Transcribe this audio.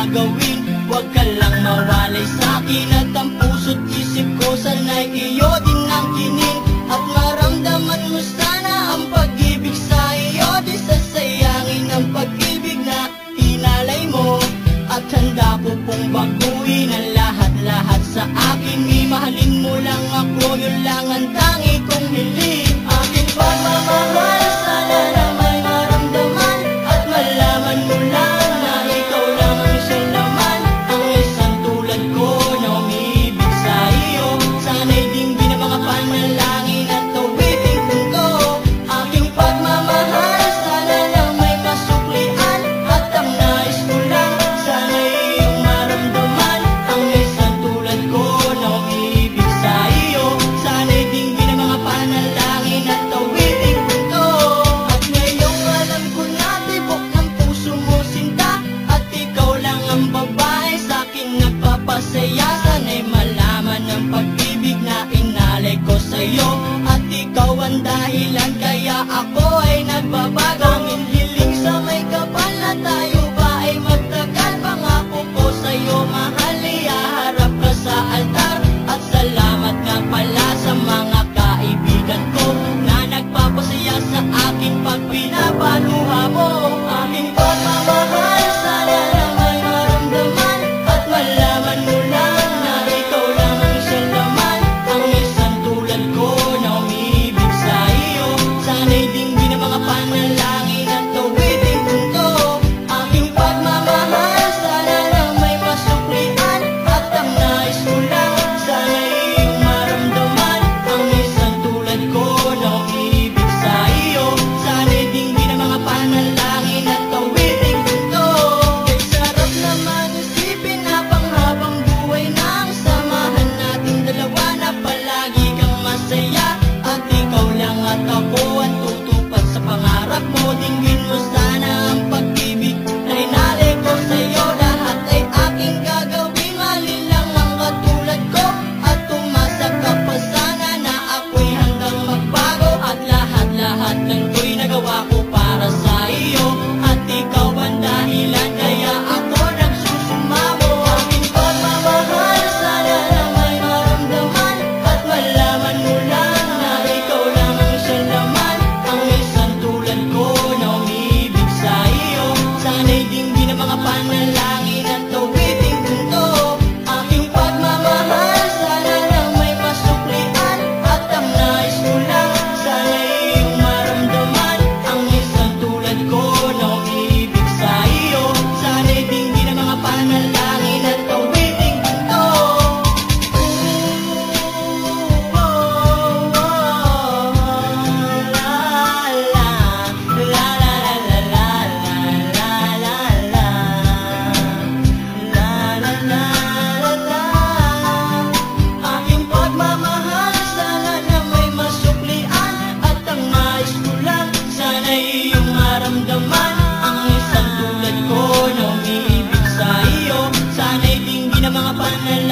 gagawin? Huwag ka lang mawalay sa'kin At ang puso't isip ko sana'y iyo din ang kinin At maramdaman mo sana ang pag-ibig sa iyo Di sasayangin ang pag-ibig na inalay mo. At handa po pong baguhin ang lahat-lahat sa akin. Imahalin mo lang ako, yun lang ang tangan sa'yo At ikaw ang dahilan kaya ako ay nagbaba Papanel